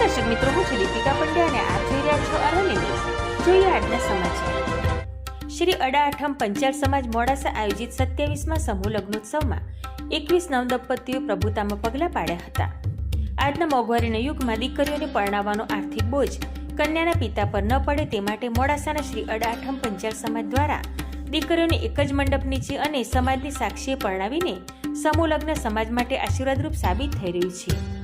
દર્શક મિત્રો, હું છું દીપિકા પંડ્યા અને આપ જોઈ રહ્યા છો અરવલ્લી ન્યૂઝ. જોઈએ આજના સમાચાર. શ્રી અડાઅઠમ પંચાલ સમાજ મોડાસા આયોજિત સત્યાવીસમાં સમૂહ લગ્નોત્સવમાં એકવીસ નવદંપતીઓ પ્રભુતામાં પગલાં પાડ્યા હતા. આજના મોંઘવારીના યુગમાં દીકરીઓને પરણાવવાનો આર્થિક બોજ કન્યાના પિતા પર ન પડે તે માટે મોડાસાના શ્રી અડાઠમ પંચાલ સમાજ દ્વારા દીકરીઓને એક જ મંડપ નીચે અને સમાજની સાક્ષીએ પરણાવીને સમૂહ લગ્ન સમાજ માટે આશીર્વાદરૂપ સાબિત થઈ રહ્યું છે.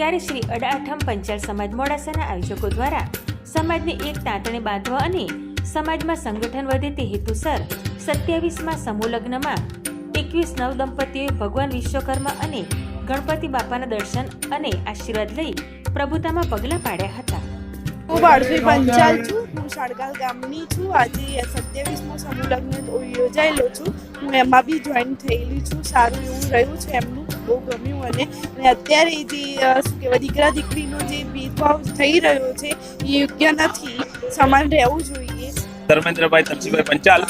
ત્યારે શ્રી અડાઠમ પંચાલ સમાજ મોડાસાના આયોજકો દ્વારા સમાજને એક તાંતણે બાંધવા અને સમાજમાં સંગઠન વધે તે હેતુસર સત્યાવીસમાં સમૂહ લગ્નમાં એકવીસ નવ દંપતીઓએ ભગવાન વિશ્વકર્મા અને ગણપતિ બાપાના દર્શન અને આશીર્વાદ લઈ પ્રભુતામાં પગલાં પાડ્યા હતા. હું બાળવી પંચાલ છું. હું શાળગાલ ગામની છું. આજે સત્યાવીસમો સમૂહ લગ્ન યોજાયેલો છું. હું એમાં બી જોઈન થયેલી છું. સારું એવું રહ્યું છે એમનું. બહુ ગમ્યું અને અને અત્યારે જે શું કહેવાય, દીકરા દીકરીનો જે ભેદભાવ થઈ રહ્યો છે, એ યોગ્ય નથી. સમાન રહેવું જોઈએ. ધર્મેન્દ્રભાઈ તરસીભાઈ પંચાલ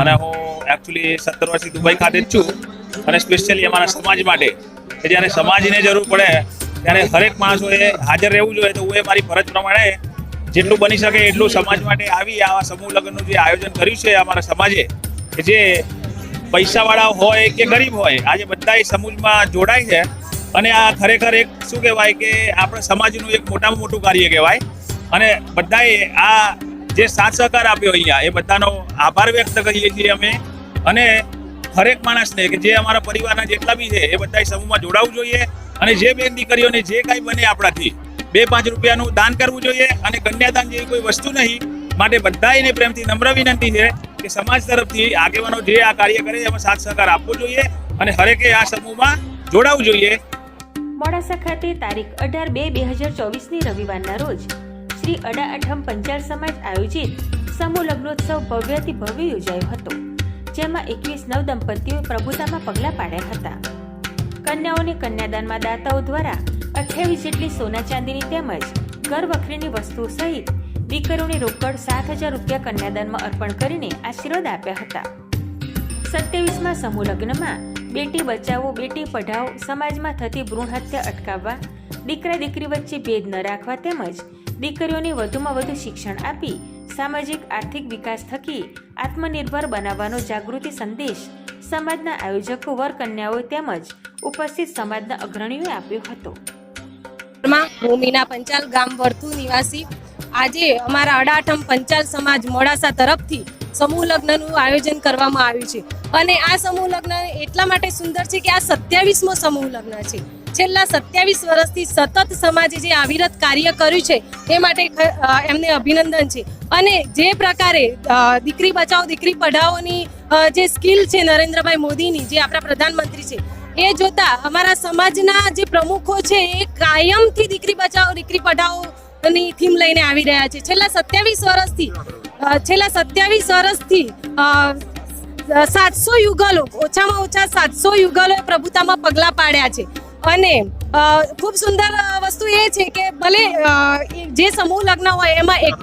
અને હું એકચ્યુઅલી સત્તર વર્ષથી દુબઈ ખાતે જ છું અને સ્પેશિયલી અમારા સમાજ માટે, કે જ્યારે સમાજને જરૂર પડે, ત્યારે હરેક માણસોએ હાજર રહેવું જોઈએ તો હું એ મારી ફરજ પ્રમાણે જેટલું બની શકે એટલું સમાજ માટે આવી, આવા સમૂહ લગ્નનું જે આયોજન કર્યું છે અમારા સમાજે, કે જે પૈસાવાળા હોય કે ગરીબ હોય, આજે બધા સમૂહમાં જોડાય છે. અને આ ખરેખર એક શું કહેવાય કે આપણા સમાજનું એક મોટામાં મોટું કાર્ય કહેવાય. અને બધાએ આ જે સાથ સહકાર આપ્યો અહીંયા, એ બધાનો આભાર વ્યક્ત કરીએ છીએ અમે. અને હરેક માણસને કે જે અમારા પરિવારના જેટલા બી છે, એ બધા સમૂહમાં જોડાવવું જોઈએ. અને જે બેન દીકરીઓને જે કાંઈ બને આપણાથી, બે પાંચ રૂપિયાનું દાન કરવું જોઈએ. અને કન્યાદાન જેવી કોઈ વસ્તુ નહીં, માટે બધાને પ્રેમથી નમ્ર વિનંતી છે. કે સમાજ તરફથી આગેવાનો જે આ કાર્ય કરે એમાં સાથ સહકાર આપવો જોઈએ અને હરેકે આ સમૂહમાં જોડાવું જોઈએ. મોડાસા ખાતે તારીખ અઢાર બે બે હજાર ચોવીસની રવિવારના રોજ શ્રી અડા અઠમ પંચાલ સમાજ આયોજિત સમૂહ લગ્નોત્સવ ભવ્યથી ભવ્ય યોજાયો હતો, જેમાં એકવીસ નવ દંપતીઓએ પ્રભુતામાં પગલાં પાડ્યા હતા. કન્યાઓને કન્યાદાનમાં દાતાઓ દ્વારા અઠ્યાવીસ જેટલી સોના ચાંદીની તેમજ ઘર વખરીની વસ્તુઓ સહિત દીકરીઓને રોકડ સાત હજાર રૂપિયા કન્યાદાનમાં અર્પણ કરીને આશીર્વાદ આપ્યા હતા. સત્યાવીસમાં સમૂહ લગ્નમાં બેટી બચાવો, બેટી પઢાઓ, સમાજમાં થતી ભ્રૂણ હત્યા અટકાવવા, દીકરા દીકરી વચ્ચે ભેદ ન રાખવા તેમજ દીકરીઓને વધુમાં વધુ શિક્ષણ આપી સામાજિક આર્થિક વિકાસ થકી આત્મનિર્ભર બનાવવાનો જાગૃતિ સંદેશ સમાજના આયોજકો વર કન્યાઓ તેમજ ઉપસ્થિત સમાજના અગ્રણીઓએ આપ્યો હતો. હું પંચાલ ગામ વર્તુ નિવાસી આજે અમારા અડાઠમ પંચાલ સમાજ મોડાસા તરફથી સમૂહ લગ્નનું આયોજન કરવામાં આવ્યું છે. અને આ સમૂહ લગ્ન એટલા માટે સુંદર છે કે આ સત્યાવીસમો સમૂહ લગ્ન છે. છેલ્લા સત્યાવીસ વર્ષથી સતત સમાજે જે અવિરત કાર્ય કર્યું છે, એ માટે એમને અભિનંદન છે. અને જે પ્રકારે દીકરી બચાવો, દીકરી પઢાઓની જે સ્કિલ છે નરેન્દ્રભાઈ મોદીની, જે આપણા પ્રધાનમંત્રી છે, એ જોતા અમારા સમાજના જે પ્રમુખો છે, એ કાયમથી દીકરી બચાવો, દીકરી પઢાઓ ની થીમ લઈને આવી રહ્યા છે. છેલ્લા સત્યાવીસ વર્ષથી છેલ્લા સત્યાવીસ વર્ષથી સાતસો યુગલો, ઓછામાં ઓછા સાતસો યુગલોએ પ્રભુતામાં પગલાં પાડ્યા છે. અને ખૂબ સુંદર વસ્તુ એ છે કે ભલે જે સમૂહ લગ્ન હોય એમાં એક,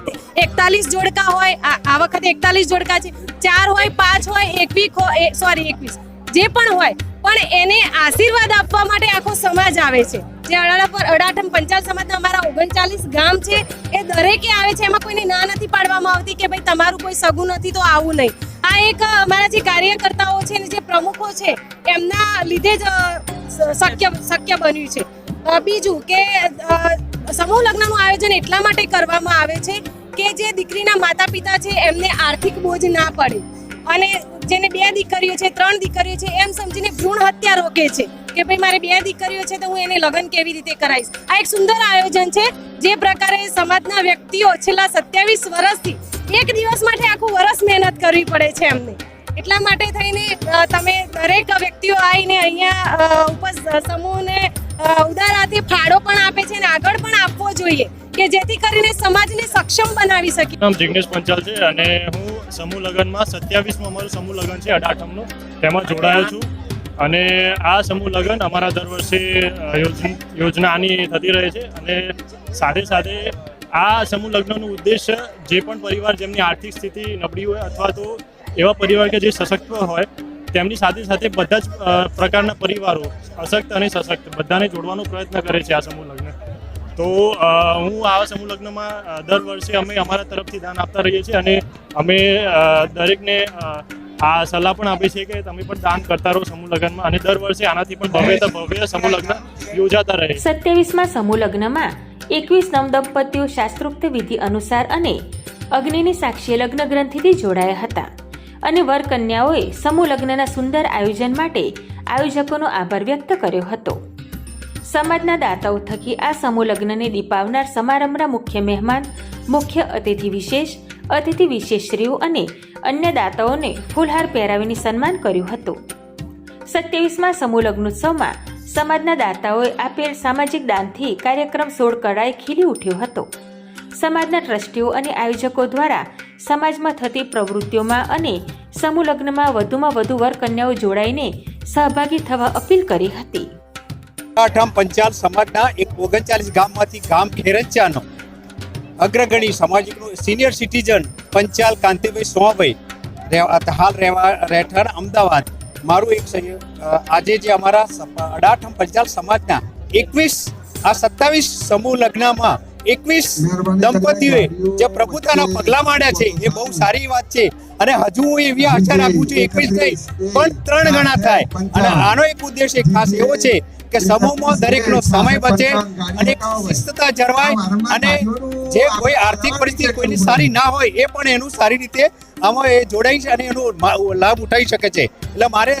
એકતાલીસ જોડકા હોય, આ આ વખતે એકતાલીસ જોડકા છે. ચાર હોય, પાંચ હોય, એકવીસ સોરી એકવીસ. જે પણ હોય, પણ એને આશીર્વાદ આપવા માટે આખો સમાજ આવે છે. જે અડાળા પર અડાઠમ પંચાલ સમાજના અમારા ઓગણચાલીસ ગામ છે, એ દરેકે આવે છે, એમાં કોઈને ના નથી પાડવામાં આવતી કે ભાઈ તમારું કોઈ સગું નથી, તો આવું નહીં. આ એક અમારા જે કાર્યકર્તાઓ છે જે પ્રમુખો છે, એમના લીધે જ શક્ય શક્ય બન્યું છે. બીજું કે સમૂહ લગ્નનું આયોજન એટલા માટે કરવામાં આવે છે કે જે દીકરીના માતા પિતા છે, એમને આર્થિક બોજ ના પડે. અને જેને બે દીકરીઓ છે, ત્રણ દીકરીઓ છે, એમ સમજીને ભ્રૂણ હત્યા રોકે છે કે ભાઈ મારે બે દીકરીઓ છે તો હું એને લગ્ન કેવી રીતે કરાવીશ? આ એક સુંદર આયોજન છે, જે પ્રકારે સમાજના વ્યક્તિઓ છેલ્લા સત્યાવીસ વર્ષથી એક દિવસ માટે આખું વર્ષ મહેનત કરવી પડે છે એમને. એટલા માટે થઈને તમે દરેક વ્યક્તિઓ આવીને અહીંયા ઉપસ, સમૂહને ઉદાર હાથે ફાળો પણ આપે છે અને આગળ પણ આપવો જોઈએ. કે જેથી કરીને સમાજને સક્ષમ બનાવી શકીએ નામ જિગ્નેશ પંચાલ છે અને હું સમૂહ લગ્નમાં સત્યાવીસમાં અમારું સમૂહ લગ્ન છે અઢાઠમનું તેમાં જોડાયો છું. અને આ સમૂહ લગ્ન અમારા દર વર્ષે યોજનાની થતી રહે છે. અને સાથે સાથે આ સમૂહ લગ્નનો ઉદ્દેશ જે પણ પરિવાર જેમની આર્થિક સ્થિતિ નબળી હોય અથવા તો એવા પરિવાર કે જે સશક્ત હોય, તેમની સાથે સાથે બધા જ પ્રકારના પરિવારો અશક્ત અને સશક્ત, બધાને જોડવાનો પ્રયત્ન કરે છે આ સમૂહ લગ્ન. તો હું આવા સમૂહ લગ્નમાં દર વર્ષે અમે અમારા તરફથી દાન આપતા રહીએ છીએ અને અમે દરેકને આ સલાહ પણ આપી છે કે તમે પણ દાન કરતા રહો સમૂહ લગ્નમાં અને દર વર્ષે આનાથી પણ ભવ્ય ભવ્ય સમૂહ લગ્ન યોજાતા રહે. સત્યાવીસમાં સમૂહ લગ્નમાં એકવીસ નવદંપતીઓ શાસ્ત્રોક્ત વિધિ અનુસાર અને અગ્નિની સાક્ષીએ લગ્ન ગ્રંથિથી જોડાયા હતા. અને વર કન્યાઓએ સમૂહ લગ્નના સુંદર આયોજન માટે આયોજકોનો આભાર વ્યક્ત કર્યો હતો. સમાજના દાતાઓ થકી આ સમૂહ લગ્નને દીપાવનાર સમારંભના મુખ્ય મહેમાન, મુખ્ય અતિથિ વિશેષ, અતિથિ વિશેષશ્રીઓ અને અન્ય દાતાઓને ફૂલહાર પહેરાવીને સન્માન કર્યું હતું. સત્યાવીસમાં સમૂહ લગ્નોત્સવમાં સમાજના દાતાઓએ આપેલ સામાજિક દાનથી કાર્યક્રમ સોળ કળાએ ખીલી ઉઠ્યો હતો. સમાજના ટ્રસ્ટીઓ અને આયોજકો દ્વારા સમાજમાં થતી પ્રવૃત્તિઓમાં અને સમૂહ લગ્નમાં વધુમાં વધુ વર કન્યાઓ જોડાઈને સહભાગી થવા અપીલ કરી હતી. આઠમ પંચાલ સમાજના એક ઓગણચાલીસ ગામમાંથી ગામ ખેરંચાનો અગ્રગણી સામાજિકનું સિનિયર સિટીઝન પંચાલ કાંતિભાઈ સોમાભાઈ હાલ રહેવા રહેઠાણ અમદાવાદ. મારું એક આજે જે અમારા અડાઠમ પંચાલ સમાજના એકવીસ આ સત્તાવીસ સમૂહ લગ્નમાં એકવીસ દંપતીઓએ જે પ્રભુતાના પગલા માંડ્યા છે એ બહુ સારી વાત છે. અને હજુ હું એવી આશા રાખું છું એકવીસ નહીં પણ ત્રણ ગણા થાય. અને આનો એક ઉદ્દેશ એક ખાસ એવો છે કે સમૂહમાં દરેકનો સમય બચે અને શિસ્તતા જળવાય અને જે કોઈ આર્થિક પરિસ્થિતિ કોઈની સારી ના હોય એ પણ એનું સારી રીતે આમાં એ જોડાઈ છે અને એનો લાભ ઉઠાવી શકે છે. એટલે મારે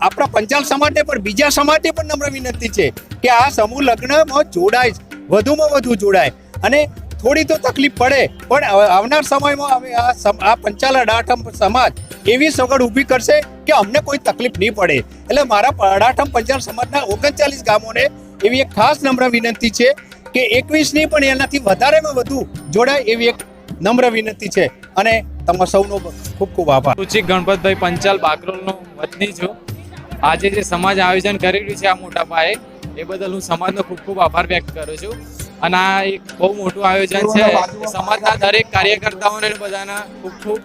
આપણા પંચાલ સમાજને પણ બીજા સમાજને પણ નમ્ર વિનંતી છે કે આ સમૂહ લગ્નમાં જોડાય વધુમાં વધુ જોડાય. અને થોડી તો તકલીફ પડે, પણ આવનાર સમયમાં હવે આ આ પંચાલ અડાઠમ સમાજ એવી સગવડ ઊભી કરશે કે અમને કોઈ તકલીફ નહીં પડે. એટલે મારા અડાઠમ પંચાલ સમાજના ઓગણચાલીસ ગામોને એવી એક ખાસ નમ્ર વિનંતી છે કે એકવીસની પણ એનાથી વધારેમાં વધુ જોડાય એવી એક નમ્ર વિનંતી છે. અને તમારા સૌનો ખૂબ ખૂબ આભાર. રુચિક ગણપતભાઈ પંચાલ બાકરોલનો વતની છું. આજે જે સમાજ આયોજન કરેલું છે આ મોટા પાયે એ બદલ હું સમાજનો ખૂબ ખૂબ આભાર વ્યક્ત કરું છું. અને આ એક બહુ મોટું આયોજન છે સમાજના દરેક કાર્યકર્તાઓને બધાના ખૂબ ખૂબ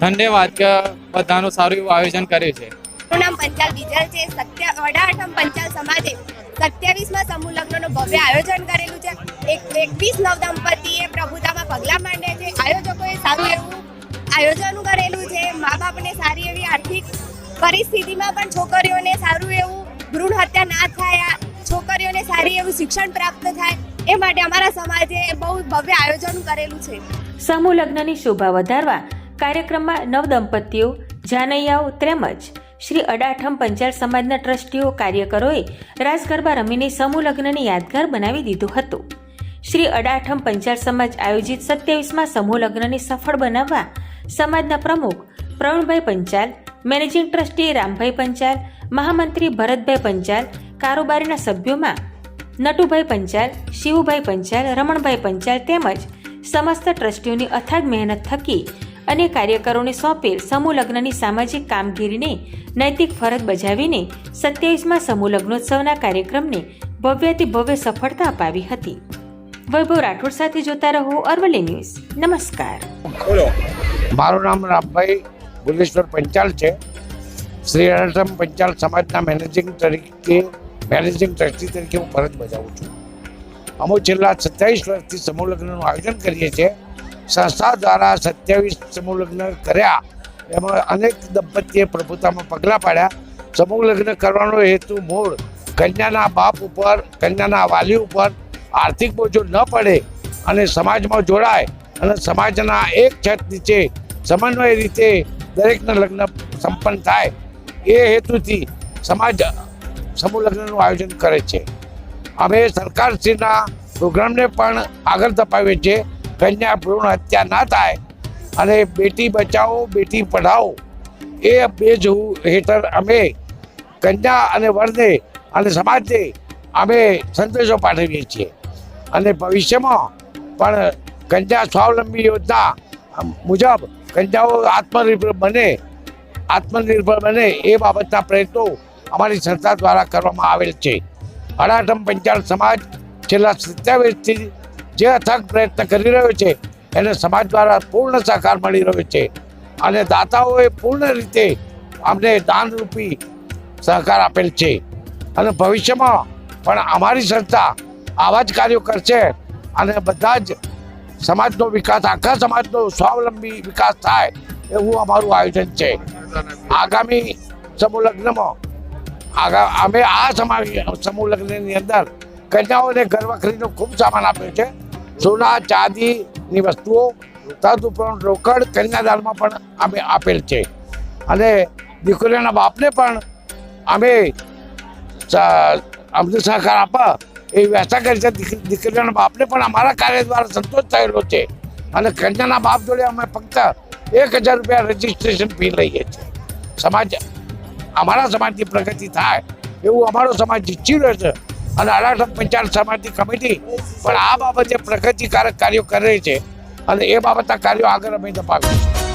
ધન્યવાદ કે બધાનું સારું એવું આયોજન કર્યું છે. મારું નામ પંચાલ બીજલ છે. સત્ય અઢારઠમ પંચાલ સમાજે સત્યાવીસમાં સમૂહ લગ્નનું ભવ્ય આયોજન કરેલું છે. એક એકવીસ નવ દંપતીએ પ્રભુતામાં પગલાં માંડ્યા છે. આયોજકોએ સારું એવું આયોજન કરેલું છે. મા બાપને સારી એવી આર્થિક પરિસ્થિતિમાં પણ છોકરીઓને સારું એવું ભ્રૂણ હત્યા ના થાય. છોકરીઓને સારી એવું શિક્ષણ પ્રાપ્ત થાય એ માટે અમારા સમાજે બહુ ભવ્ય આયોજન કરેલું છે. સમૂહ લગ્નની શોભા વધારવા કાર્યક્રમમાં નવ દંપતીઓ જાનૈયાઓ તેમજ શ્રી અડાઠમ પંચાલ સમાજના ટ્રસ્ટીઓ કાર્યકરોએ રાસ ગરબા રમીને સમૂહ લગ્નને યાદગાર બનાવી દીધું હતું. શ્રી અડાઠમ પંચાલ સમાજ આયોજિત સત્યાવીસમાં સમૂહ લગ્નને સફળ બનાવવા સમાજના પ્રમુખ પ્રવીણભાઈ પંચાલ, મેનેજિંગ ટ્રસ્ટી રામભાઈ પંચાલ, મહામંત્રી ભરતભાઈ પંચાલ કારોબારીના સભ્યોમાં નટુભાઈ પંચાલ શિવુભાઈ પંચાલ રમણભાઈ પંચાલ તેમજ સમસ્ત ટ્રસ્ટીઓની અથાગ મહેનત થકી અને કાર્યકરોને સોંપેલ સમૂહ લગ્નની સામાજિક કામગીરીને નૈતિક ફરજ બજાવીને સત્યાવીસમાં સમૂહ લગ્નોત્સવના કાર્યક્રમને ભવ્યથી ભવ્ય સફળતા અપાવી હતી. વૈભવ રાઠોડ સાથે જોતા રહો અરવલ્લી ન્યૂઝ. નમસ્કાર. મારું નામ રામભાઈ ભુલેશ્વર પંચાલ છે. શ્રી અડાઠમ પંચાલ સમાજના મેનેજિંગ તરીકે મેનેજિંગ ટ્રસ્ટી તરીકે હું ફરજ બજાવું છું. અમે છેલ્લા સત્યાવીસ વર્ષથી સમૂહ લગ્નનું આયોજન કરીએ છીએ. સંસ્થા દ્વારા સત્યાવીસ સમૂહ લગ્ન કર્યા. એમાં અનેક દંપતીએ પ્રભુતામાં પગલાં પાડ્યા. સમૂહ લગ્ન કરવાનો હેતુ મૂળ કન્યાના બાપ ઉપર, કન્યાના વાલી ઉપર આર્થિક બોજો ન પડે અને સમાજમાં જોડાય અને સમાજના એક છત નીચે સમન્વય રીતે દરેકના લગ્ન સંપન્ન થાય. એ હેતુથી સમાજ સમૂહ લગ્નનું આયોજન કરે છે. અમે સરકારશ્રીના પ્રોગ્રામને પણ આગળ ધપાવીએ છીએ. કન્યા ભ્રૂણ હત્યા ના થાય અને બેટી બચાવો, બેટી પઢાઓ એ બે હેઠળ અમે કન્યા અને વરને અને સમાજને અમે સંદેશો પાઠવીએ છીએ. અને ભવિષ્યમાં પણ કન્યા સ્વાવલંબી યોજના મુજબ કન્યાઓ આત્મનિર્ભર બને આત્મનિર્ભર બને એ બાબતના પ્રયત્નો અમારી સંસ્થા દ્વારા કરવામાં આવેલ છે. અડાટમ પંચાલ સમાજ છેલ્લા સત્યાવીસથી જે અથાગ પ્રયત્ન કરી રહ્યો છે, એને સમાજ દ્વારા પૂર્ણ સહકાર મળી રહ્યો છે. અને દાતાઓએ પૂર્ણ રીતે અમને દાનરૂપી સહકાર આપેલ છે. અને ભવિષ્યમાં પણ અમારી સંસ્થા આવા જ કાર્યો કરશે અને બધા જ સમાજનો વિકાસ, આખા સમાજનો સ્વાવલંબી વિકાસ થાય એવું અમારું આયોજન છે. આગામી સમૂહ લગ્નમાં અમે આ સમાજ સમૂહ લગ્નની અંદર કન્યાઓને ઘરવખરીનો ખૂબ સામાન આપ્યો છે. સોના ચાંદીની વસ્તુઓ, તદ ઉપરાંત રોકડ, કન્યાદાનમાં પણ અમે આપેલ છે. અને દીકરીઓના બાપને પણ અમે અમને સહકાર આપવા એ વ્યવસ્થા કરી છે. દીકરીઓના બાપને પણ અમારા કાર્ય દ્વારા સંતોષ થયેલો છે. અને કન્યાના બાપ જોડે અમે ફક્ત એક હજાર રૂપિયા રજીસ્ટ્રેશન ફી લઈએ છીએ. સમાજ અમારા સમાજની પ્રગતિ થાય એવું અમારો સમાજ ઈચ્છી રહ્યો છે. અને અડાઠમ પંચાયત સમાજની કમિટી પણ આ બાબતે પ્રગતિકારક કાર્યો કરે છે. અને એ બાબતના કાર્યો આગળ અમે ધપાવીશું.